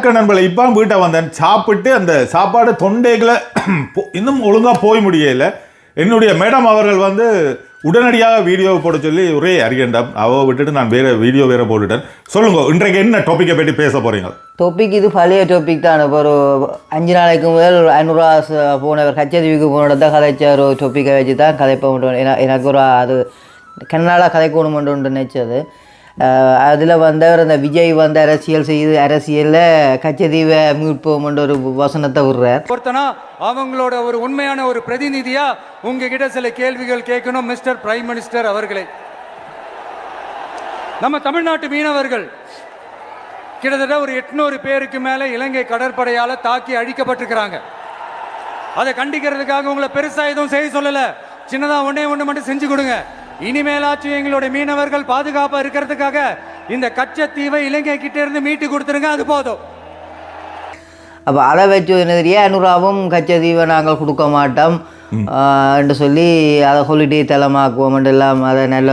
வணக்கம் நண்பர்கள். இப்போ வீட்டை வந்தேன். சாப்பிட்டு அந்த சாப்பாடு தொண்டைகளை இன்னும் ஒழுங்காக போய் முடியலை. என்னுடைய மேடம் அவர்கள் வந்து உடனடியாக வீடியோ போட சொல்லி ஒரே அரியண்டம் அவ விட்டுட்டு நான் வேற வீடியோ வேற போட்டுட்டேன். சொல்லுங்க இன்றைக்கு என்ன டாப்பிக்கை பற்றி பேச போறீங்க? டாபிக் இது பழைய டாபிக் தான். ஒரு அஞ்சு நாளைக்கு முதல் ஐநூறுரூவா போனவர் கச்சதீவுக்கு போனோட தான் கதைச்ச ஒரு டாப்பிக்கை வச்சு தான் கதைப்ப முடியும் எனக்கு ஒரு அது கண்ணால் கதைக்கணும் ஒன்று நினைச்சது. அதில் வந்தவர் அந்த விஜய் வந்து அரசியல் செய்து அரசியலில் கச்சதீவை மீட்போம்ன்ற ஒரு வசனத்தை விடுறார். ஒருத்தனா அவங்களோட ஒரு உண்மையான ஒரு பிரதிநிதியா உங்ககிட்ட சில கேள்விகள் கேட்கணும் மிஸ்டர் பிரைம் மினிஸ்டர் அவர்களே. நம்ம தமிழ்நாட்டு மீனவர்கள் கிட்டத்தட்ட ஒரு எட்நூறு பேருக்கு மேலே இலங்கை கடற்படையால் தாக்கி அழிக்கப்பட்டிருக்கிறாங்க. அதை கண்டிக்கிறதுக்காக உங்களை பெருசாக எதுவும் செய்ய சொல்லலை. சின்னதாக ஒன்றே ஒன்று மட்டும் செஞ்சு கொடுங்க. இனிமேலாச்சும் எங்களுடைய மீனவர்கள் பாதுகாப்பா இருக்கிறதுக்காக இந்த கச்சத்தீவை இலங்கை கிட்ட இருந்து மீட்டு கொடுத்துருங்க அது போதும். அப்போ அதை வச்சு என்ன தெரியும்? ஐநூறுரூவாவும் கச்சதீவை நாங்கள் கொடுக்க மாட்டோம். என்று சொல்லி அதை ஹாலிடே தலமாக்குவோம் எல்லாம் அதை நல்ல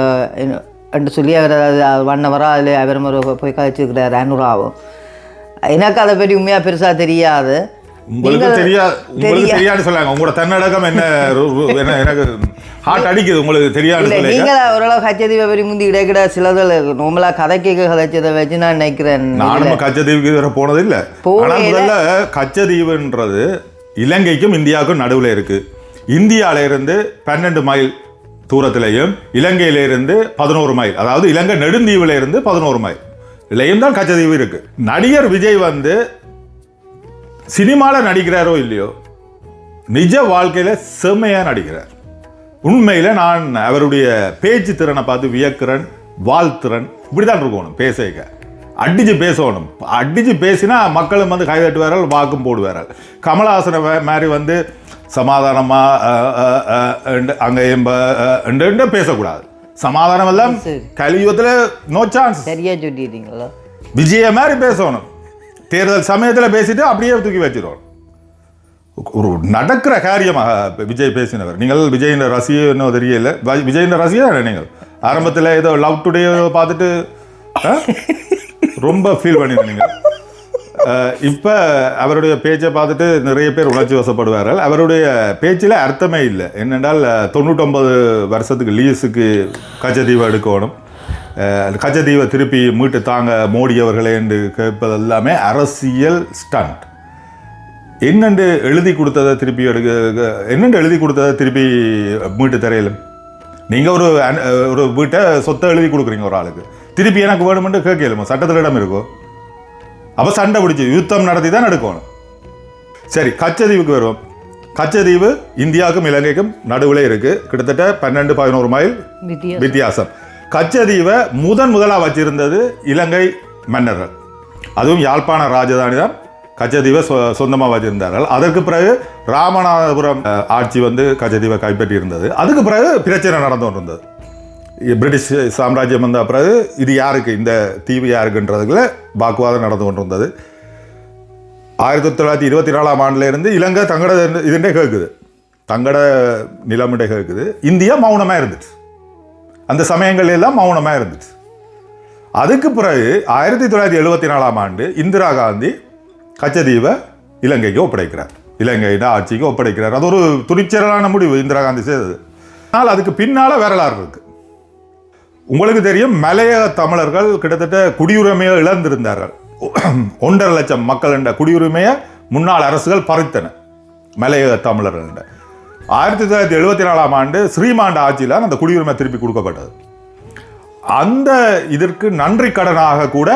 என்று சொல்லி அவர் அது வண்ணவராக அதில் அவர் போய் கழிச்சிருக்கிறார் ஐநூறுரூவாவும் எனக்கு அதை பற்றி உண்மையாக பெருசாக தெரியாது. உங்களுக்கு நீங்கள் தெரியா உங்களுக்கு தெரியா- தெரியாது சொல்லாங்க. உங்களோட தன்னடக்கம் என்ன என்ன எனக்கு ஹார்ட் அடிக்குது உங்களுக்கு தெரியாது நீங்கள் ஓரளவு கச்சதீவை பற்றி முந்தி கிடைக்கிற சிலதில் நார்மலாக கதைக்கு கதைச்சதை வச்சு நான் நினைக்கிறேன். நானும் கச்சத்தீவுக்கு இதுவரை போனது இல்ல. போகல. ஆனா முதல்ல கச்சத்தீவுன்றது இலங்கைக்கும் இந்தியாவுக்கும் நடுவுல இருக்கு. இந்தியால இருந்து பன்னெண்டு மைல் தூரத்திலையும் இலங்கையில இருந்து பதினோரு மைல் அதாவது இலங்கை நெடுந்தீவுல இருந்து பதினோரு மைல் இலையும் தான் கச்சத்தீவு இருக்கு. நடிகர் விஜய் வந்து சினிமால நடிக்கிறாரோ இல்லையோ நிஜ வாழ்க்கையில செம்மையா நடிக்கிறார். உண்மையில நான் அவருடைய பேச்சு திறனை பார்த்து வியக்கிறேன் வாழ்த்திறன். இப்படிதான் இருக்கணும் பேசிக்க. அடிச்சு பேசணும். அடிச்சு பேசினா மக்களும் வந்து கை தட்டுவார்கள் வாக்கும் போடுவார்கள். கமலஹாசனை மாதிரி வந்து சமாதானமா அஹ், அஹ், அஹ், என்று அங்க எம்ப பேசக்கூடாது. சமாதானம் எல்லாம். கலியுகத்துல நோ சான்ஸ் சரியாக சொல்லிட்டீங்களா? விஜய மாதிரி பேசணும். தேர்தல் சமயத்தில் பேசிட்டு அப்படியே தூக்கி வச்சிருவோம் ஒரு நடக்கிற காரியமாக விஜய் பேசினவர். நீங்கள் விஜயின் ரசிகை இன்னும் தெரியல. விஜயின் ரசிகை நீங்கள்? ஆரம்பத்தில் ஏதோ லவ் டுடே பார்த்துட்டு ரொம்ப ஃபீல் பண்ணியிருந்தீங்க இப்போ அவருடைய பேச்சை பார்த்துட்டு நிறைய பேர் உணர்ச்சி வசப்படுவார்கள். அவருடைய பேச்சில் அர்த்தமே இல்லை. என்னென்றால் தொண்ணூற்றொம்பது வருஷத்துக்கு லீஸுக்கு கச்சதீவை எடுக்கணும். கச்சதீவை திருப்பி மீட்டு தாங்க மோடி அவர்களே என்று கேட்பது எல்லாமே அரசியல் ஸ்டண்ட். என்னென்று எழுதி கொடுத்ததை திருப்பி எடுக்க என்னென்று எழுதி கொடுத்ததை திருப்பி மீட்டு தரையிலும் நீங்கள் ஒரு ஒரு வீட்டை சொத்தை எழுதி கொடுக்குறீங்க ஒரு ஆளுக்கு. திருப்பி எனக்கு வேணுமென்று கேட்கலுமா? சட்டத்தில் இடம் இருக்கும் அப்போ சண்டை பிடிச்சி யுத்தம் நடத்தி தான் எடுக்கணும். சரி கச்சதீவுக்கு வருவோம். கச்சதீவு இந்தியாவுக்கும் இலங்கைக்கும் நடுவில் இருக்கு. கிட்டத்தட்ட பன்னெண்டு பதினோரு மைல் வித்தியாசம். கச்சதீவை முதன் முதலாக வச்சிருந்தது இலங்கை மன்னர்கள். அதுவும் யாழ்ப்பாண ராஜதானி தான் கச்சதீவை சொ சொந்தமாக வச்சிருந்தார்கள். அதற்கு பிறகு ராமநாதபுரம் ஆட்சி வந்து கச்சதீவை கைப்பற்றி இருந்தது அதுக்கு பிறகு பிரச்சனை நடந்து கொண்டிருந்தது. பிரிட்டிஷ் சாம்ராஜ்யம் வந்த பிறகு இது யாருக்கு இந்த தீவு யாருக்குன்றதுக்குள்ள வாக்குவாதம் நடந்து கொண்டிருந்தது. ஆயிரத்தி தொள்ளாயிரத்தி இருபத்தி நாலாம் ஆண்டுலேருந்து இலங்கை தங்கட இதுண்டே கேட்குது. தங்கட நிலமுண்டே கேட்குது. இந்தியா மௌனமாக இருந்துச்சு. அந்த சமயங்கள் எல்லாம் மௌனமாக இருந்துச்சு. அதுக்கு பிறகு ஆயிரத்தி தொள்ளாயிரத்தி எழுபத்தி நாலாம் ஆண்டு இந்திரா காந்தி கச்சதீவை இலங்கைக்கு ஒப்படைக்கிறார். இலங்கையின் ஆட்சிக்கு ஒப்படைக்கிறார். அது ஒரு துணிச்சலான முடிவு இந்திரா காந்தி செய்தது. ஆனால் அதுக்கு பின்னால் வரலாறு இருக்கு. உங்களுக்கு தெரியும் மலையக தமிழர்கள் கிட்டத்தட்ட குடியுரிமையை இழந்திருந்தார்கள். ஒன்றரை லட்சம் மக்கள் என்ற குடியுரிமையை முன்னாள் அரசுகள் பறித்தன. மலையக தமிழர்கள் ஆயிரத்தி தொள்ளாயிரத்தி எழுபத்தி நாலாம் ஆண்டு ஸ்ரீமாண்ட ஆட்சியில் அந்த குடியுரிமை திருப்பி கொடுக்கப்பட்டது. அந்த இதற்கு நன்றி கடனாக கூட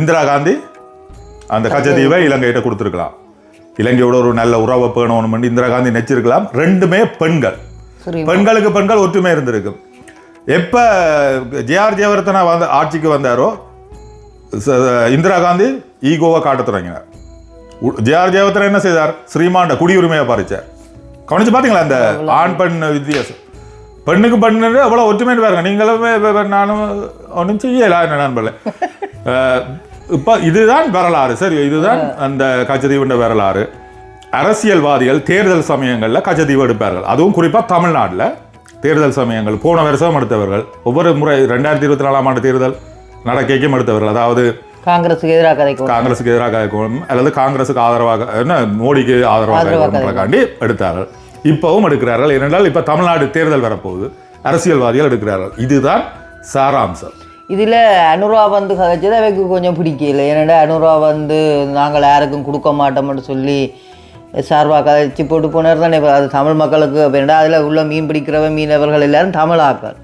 இந்திரா காந்தி அந்த கச்சதீவை இலங்கையிட்ட கொடுத்துருக்கலாம். இலங்கையோட ஒரு நல்ல உறவை பேணணும்னு இந்திரா காந்தி நெச்சிருக்கலாம். ரெண்டுமே பெண்கள். பெண்களுக்கு பெண்கள் ஒற்றுமை இருந்திருக்கும் எப்ப ஜேஆர் ஜெயவர்தனா வந்து ஆட்சிக்கு வந்தாரோ இந்திரா காந்தி ஈகோவை காட்ட தொடங்கினார். ஜேஆர் ஜெயவர்தனா என்ன செய்தார்? ஸ்ரீமாண்ட குடியுரிமையை பறிச்சார். கவனிச்சு பாத்தீங்களா அந்த ஆண் பெண் வித்தியாசம்? பெண்ணுக்கு பெண்ணு அவ்வளோ ஒற்றுமை பாருங்க. நீங்களும் நானும் ஒன்றும் செய்யலாம் என்ன நண்பர்களே இப்போ இதுதான் வரலாறு சரி? இதுதான் அந்த கச்சதீவுண்ட வரலாறு. அரசியல்வாதிகள் தேர்தல் சமயங்களில் கச்சதீவு எடுப்பார்கள். அதுவும் குறிப்பாக தமிழ்நாட்டில் தேர்தல் சமயங்கள். போன வருஷம் எடுத்தவர்கள். ஒவ்வொரு முறை ரெண்டாயிரத்தி இருபத்தி நாலாம் ஆண்டு தேர்தல் நடக்கைக்கும் எடுத்தவர்கள். அதாவது காங்கிரஸுக்கு எதிராக கதைக்கும் காங்கிரஸுக்கு எதிராக இருக்கணும் அல்லது காங்கிரஸுக்கு ஆதரவாக என்ன மோடிக்கு ஆதரவாக இருக்கணுன்றக்காண்டி எடுத்தார்கள். இப்பவும் எடுக்கிறார்கள். ஏனென்றால் இப்போ தமிழ்நாடு தேர்தல் வரப்போகுது. அரசியல்வாதிகள் எடுக்கிறார்கள். இதுதான் சாராம்சம். இதில் அனுரா வந்து கதைச்சது அவைக்கு கொஞ்சம் பிடிக்கல. ஏன்னா அனுரா வந்து நாங்கள் யாருக்கும் கொடுக்க மாட்டோம்னு சொல்லி சார்பாக கதைச்சு போட்டு போனார் தானே. இப்போ அது தமிழ் மக்களுக்கு வேண்டா அதில் உள்ள மீன் பிடிக்கிறவன் மீனவர்கள் எல்லாரும் தமிழாக்கள்.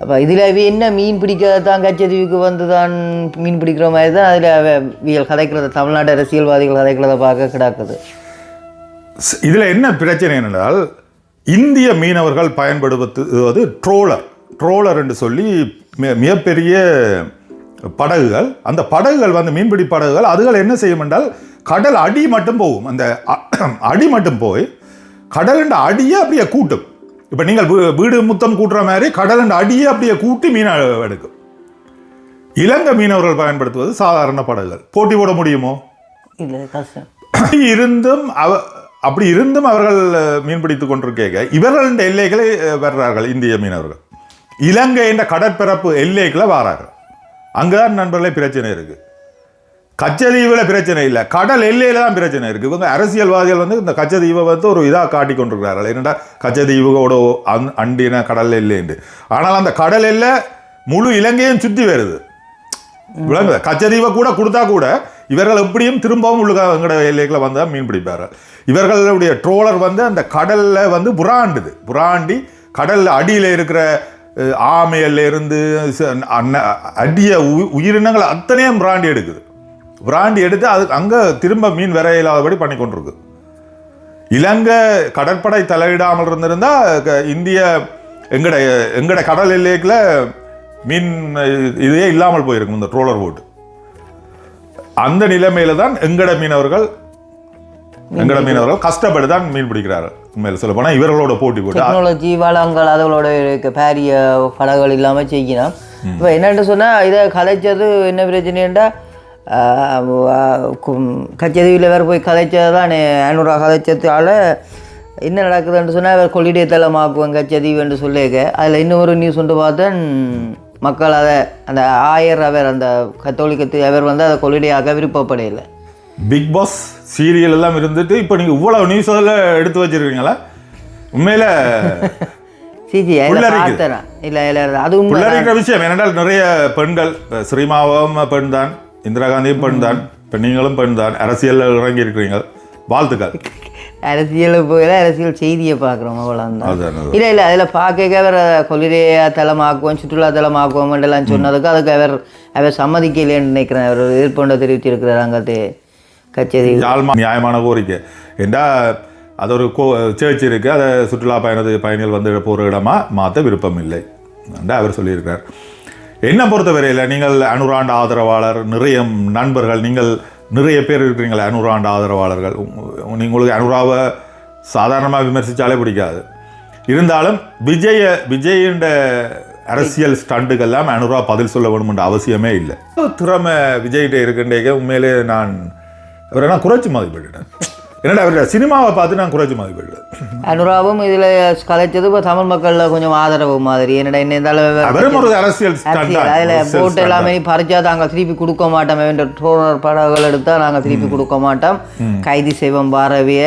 அப்போ இதில் அவ என்ன மீன் பிடிக்காத தான் கச்சதீவுக்கு வந்து தான் மீன் பிடிக்கிற மாதிரி தான் அதில் வியல் கதைக்கிறத. தமிழ்நாட்டு அரசியல்வாதிகள் கதைக்கிறத பார்க்க கிடக்குது. இதுல என்ன பிரச்சனை என்றால் இந்திய மீனவர்கள் பயன்படுத்துவது ட்ரோலர் ட்ரோலர் என்று சொல்லி மிகப்பெரிய படகுகள். அந்த படகுகள் வந்து மீன்பிடி படகுகள் அதுகள் என்ன செய்யும் என்றால் கடல் அடி மட்டும் போகும். அந்த அடி மட்டும் போய் கடலுண்ட அடியை அப்படியே கூட்டும். இப்போ நீங்கள் வீடு முத்தம் கூட்டுற மாதிரி கடலுண்ட அடியை அப்படியே கூட்டி மீன் எடுக்கும். இலங்கை மீனவர்கள் பயன்படுத்துவது சாதாரண படகுகள். போட்டி போட முடியுமோ? இருந்தும் அவ அப்படி இருந்தும் அவர்கள் அஹ், மீன்பிடித்துக் கொண்டிருக்க இவர்கள் எல்லைகளை வர்றார்கள் இந்திய மீனவர்கள். இலங்கை என்ற கடற்பரப்பு எல்லைக்குள்ள வரார்கள். அங்கதான் நண்பர்களே பிரச்சனை இருக்கு. கச்சதீவில் பிரச்சனை இல்லை. கடல் எல்லையில தான் பிரச்சனை இருக்கு. இவங்க அரசியல்வாதிகள் வந்து இந்த கச்சதீவை வந்து ஒரு இதாக காட்டி கொண்டிருக்கிறார்கள். என்னடா கச்சதீவோட அந் அண்டின கடல் எல்லைண்டு ஆனால் அந்த கடல் எல்லை முழு இலங்கையும் சுற்றி வருது. விளங்குது? கச்சதீவை கூட கொடுத்தா கூட இவர்கள் எப்படியும் திரும்பவும் உள்ள எங்கட எல்லைகளை வந்து மீன் பிடிப்பார்கள். இவர்களுடைய ட்ரோலர் வந்து அந்த கடலில் வந்து புறாண்டுது. புறாண்டி கடலில் அடியில் இருக்கிற ஆமையிலேருந்து ச- அன்ன- அடிய உ- உயிரினங்கள் அத்தனையும் பிராண்டி எடுக்குது. பிராண்டி எடுத்து அது அங்கே திரும்ப மீன் வர இல்லாதபடி பண்ணி கொண்டிருக்கு. இலங்கை கடற்படை தலையிடாமல் இருந்திருந்தால் க- இந்திய எங்கட எங்கட கடல் எல்லைக்குள்ள மீன் இதே இல்லாமல் போயிருக்கும் இந்த ட்ரோலர் போட்டு அந்த நிலைமையில தான் எங்கட மீனவர்கள் எங்கட மீனவர்கள் கஷ்டப்பட்டு தான் மீன் பிடிக்கிறார்கள். உண்மையில சொல்ல போனா இவர்களோட போட்டி போட்டு டெக்னாலஜி வளங்கள் அதோட பாரிய படங்கள் இல்லாமல் செய்யணும். இப்போ என்னென்னு சொன்னால் இதை கதைச்சது என்ன பிரச்சனைண்டா கச்சேரியில் வேறு போய் கதைச்சது தான் ஐநூறுரூவா கதைச்சதால என்ன நடக்குதுன்னு சொன்னால் கொள்ளிடை தளமாக்குவோம் கச்சதீவுன்னு சொல்லியிருக்க. அதில் இன்னொரு நியூஸ் ஒன்று பார்த்தேன். மக்கள் அதை அந்த ஆயர் அவர் அந்த கத்தோலிக்கத்து அவர் வந்து அதை கொள்ளிடையாக்க விருப்பப்படையில பிக் பாஸ் சீரியல் எல்லாம் இருந்துட்டு இப்போ நீங்க இவ்வளவு நியூஸ் எடுத்து வச்சிருக்கீங்களா? உண்மையில சிஜி அதில். பார்த்தேன் இல்லை இல்லை அது உண்மை விஷயம். ஏனென்றால் நிறைய பெண்கள் ஸ்ரீமாவும் பெண் தான் இந்திரா காந்தியும் பெண் தான் இப்போ நீங்களும் பெண் தான் அரசியலில் இறங்கி இருக்கிறீங்க வாழ்த்துக்கள். அரசியல் போயில அரசியல் செய்தியை பார்க்குறோம் அவ்வளோதான். இல்லை இல்லை அதில் பார்க்க அவர் கொள்ளிரையா தளமாக்குவோம் சுற்றுலா தளமாக்குவோம் எல்லாம் சொன்னதுக்கு அதுக்கு அவர் அவர் சம்மதிக்கலைன்னு நினைக்கிறேன். அவர் எதிர்ப்பு தெரிவித்திருக்கிறார் அங்கத்து கச்சேரி. நியாயமான கோரிக்கை. ஏண்டா அது ஒரு கோ சேர்ச் இருக்கு அதை சுற்றுலா பயணத்து பயணிகள் வந்து போகிற இடமா மாற்ற விருப்பம் இல்லை என்று அவர் சொல்லியிருக்கிறார். என்னை பொறுத்தவரையில் நீங்கள் அனுராண்டு ஆதரவாளர் நிறைய நண்பர்கள் நீங்கள் நிறைய பேர் இருக்கிறீங்களே அனுராண்ட ஆதரவாளர்கள். உங்களுக்கு அனுராவை சாதாரணமாக விமர்சித்தாலே பிடிக்காது. இருந்தாலும் விஜய விஜயின்ற அரசியல் ஸ்டண்டுக்கெல்லாம் அனுரா பதில் சொல்ல வேணுமென்ற அவசியமே இல்லை. திறமை விஜய்கிட்ட இருக்கின்றே உண்மையிலே நான் அவரை நான் குறைச்சி மதிப்பிட்டேன் என்னடா அவருடைய சினிமாவை பார்த்து நான் குறைச்சி மதிப்பிட்டேன் அனுராவும் இதில் கலைச்சது இப்போ தமிழ் மக்களில் கொஞ்சம் ஆதரவு மாதிரி. என்னடா என்ன அரசியல் அதில் போட்டு எல்லாமே பறிச்சா நாங்கள் திருப்பி கொடுக்க மாட்டோம். என்ற ட்ரோலர் படங்கள் எடுத்தால் நாங்கள் திருப்பி கொடுக்க மாட்டோம். கைது செய்வோம் பாரதிய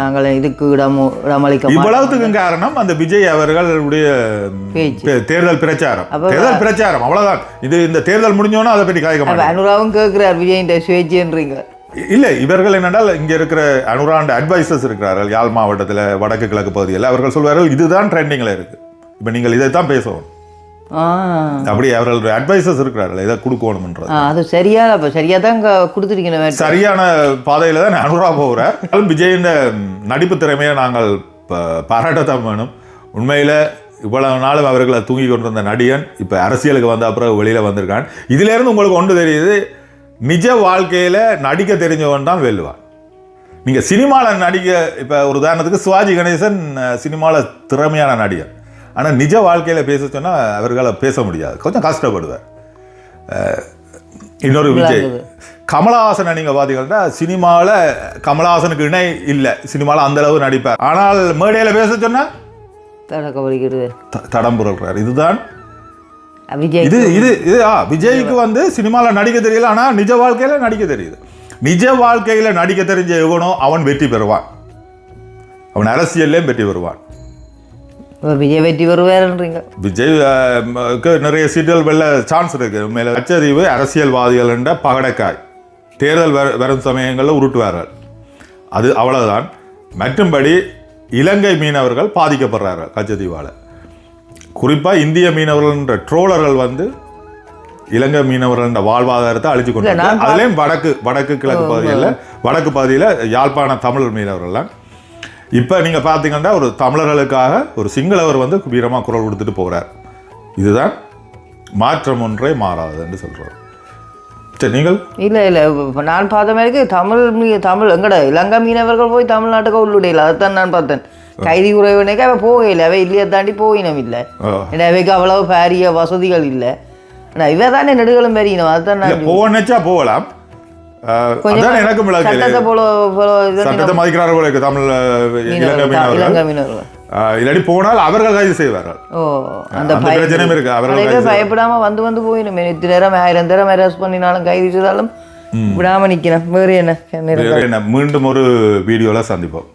நாங்கள் இதுக்கு இடம் இடமளிக்க மாட்டோம். இவ்வளவுத்துக்கும் காரணம் அந்த விஜய் அவர்களுடைய தேர்தல் பிரச்சாரம். தேர்தல் பிரச்சாரம். அவ்வளவுதான். இது இந்த தேர்தல் முடிஞ்சோன்னா அதை பற்றி காய்க்க மாட்டேன். அனுராவும் கேட்குறார் விஜயின் சுயேட்சைன்றீங்க. இல்லை இவர்கள் என்னென்றால் இங்க இருக்கிற அனுராண்டு அட்வைசர்ஸ் இருக்கிறார்கள் யாழ் மாவட்டத்தில் வடக்கு கிழக்கு பகுதியில். அவர்கள் சொல்வார்கள் இதுதான் ட்ரெண்டிங்கில் இருக்கு. இப்போ நீங்கள் இதை தான் பேசணும் அப்படி அவர்களுடைய அட்வைசர்ஸ் இருக்கிறார்கள் இதை கொடுக்கணும்ன்றது. அது சரியா அப்போ சரியாக தான் கொடுத்துருக்கீங்க. சரியான பாதையில் தான் அனுரா போகிறார் விஜயின் நடிப்பு திறமையை நாங்கள் பாராட்டத்தான் வேணும். உண்மையில் இவ்வளவு நாளும் அவர்களை தூங்கி கொண்டிருந்த நடிகன் இப்போ அரசியலுக்கு வந்த அப்புறம் வெளியில் வந்திருக்கான். இதிலேருந்து உங்களுக்கு ஒன்று தெரியுது நிஜ வாழ்க்கையில் நடிக்க தெரிஞ்சவன் தான் வெல்லுவான் நீங்கள் சினிமாவில் நடிக்க இப்போ ஒரு உதாரணத்துக்கு சிவாஜி கணேசன் சினிமாவில் திறமையான நடிகர். ஆனால் நிஜ வாழ்க்கையில் பேச சொன்னால் அவர்களை பேச முடியாது. கொஞ்சம் கஷ்டப்படுவார். இன்னொரு விஜய். கமலஹாசனை நீங்கள் பார்த்தீங்கன்னா சினிமாவில் கமலஹாசனுக்கு இணை இல்லை. சினிமாவில் அந்த அளவு நடிப்பார். ஆனால் மேடையில் பேச சொன்னால் தடக்க வலிக்கிறது த- தடம் புரள்றார் இதுதான் விஜய் இது இது இது ஆ விஜய்க்கு வந்து சினிமாவில் நடிக்க தெரியல ஆனால் நிஜ வாழ்க்கையில நடிக்க தெரியுது. நிஜ வாழ்க்கையில நடிக்க தெரிஞ்ச எவனோ அவன் வெற்றி பெறுவான். அவன் அரசியல்லையும் வெற்றி பெறுவான். விஜய் வெற்றி வருவாருன்றீங்க விஜய் அஹ், ம- க்கு நிறைய சீட்டுகள் வெல்ல சான்ஸ் இருக்கு. மேல லட்சத்தீவு அரசியல்வாதிகள் என்ற பகடைக்காய். தேர்தல் வர- வரும் சமயங்களில் உருட்டுவார்கள். அது அவ்வளவுதான். மற்றும்படி இலங்கை மீனவர்கள் பாதிக்கப்படுறார்கள் கச்சத்தீவால குறிப்பாக இந்திய மீனவர்கள் என்ற ட்ரோலர்கள் வந்து இலங்கை மீனவர்கள் என்ற வாழ்வாதாரத்தை அழிச்சு கொண்டு அதுலேயும் வடக்கு வடக்கு கிழக்கு பகுதியில் வடக்கு பகுதியில் யாழ்ப்பாண தமிழ் மீனவர்கள்லாம். இப்போ நீங்கள் பார்த்தீங்கன்னா ஒரு தமிழர்களுக்காக ஒரு சிங்களவர் வந்து வீரமாக குரல் கொடுத்துட்டு போகிறார் இதுதான் மாற்றம் ஒன்றே மாறாது என்று சொல்கிறார் சரி நீங்கள்? இல்லை இல்லை இப்போ நான் பார்த்த மாதிரிக்கு தமிழ் மீ தமிழ் எங்கட இலங்கை மீனவர்கள் போய் தமிழ்நாட்டுக்கு உள்ளுடையில அதைத்தான் நான் பார்த்தேன். கைதி உறவினருக்கு அவ போகல அவ இல்லையை தாண்டி போயினம் இல்லை. ஏன்னா அவைக்கு அவ்வளவு பாரிய வசதிகள் இல்லை. ஆனால் இவ தானே நெடுகளும் பெரியணும் அதுதான் நான் போகணுச்சா போகலாம். அதான் எனக்கும் சட்டத்தை போல சட்டத்தை மதிக்கிறார்கள் தமிழ் இலங்கை மீனவர்கள். இல்லாட்டி போனால் அவர்கள் கைது செய்வார்கள். ஓ அந்த அந்த பயம் பிரச்சனையும் இருக்கு. அவர்கள் நிறைய பேர் கைது பயப்படாம வந்து வந்து போயிடும் இத்தனை நேரம் ஆயிரம் நேரம் அரெஸ்ட் பண்ணினாலும் கைது செய்தாலும் விடாம நிக்கணும். வேறு என்ன? நேரம் வேற என்ன? மீண்டும் ஒரு வீடியோவில் சந்திப்போம்.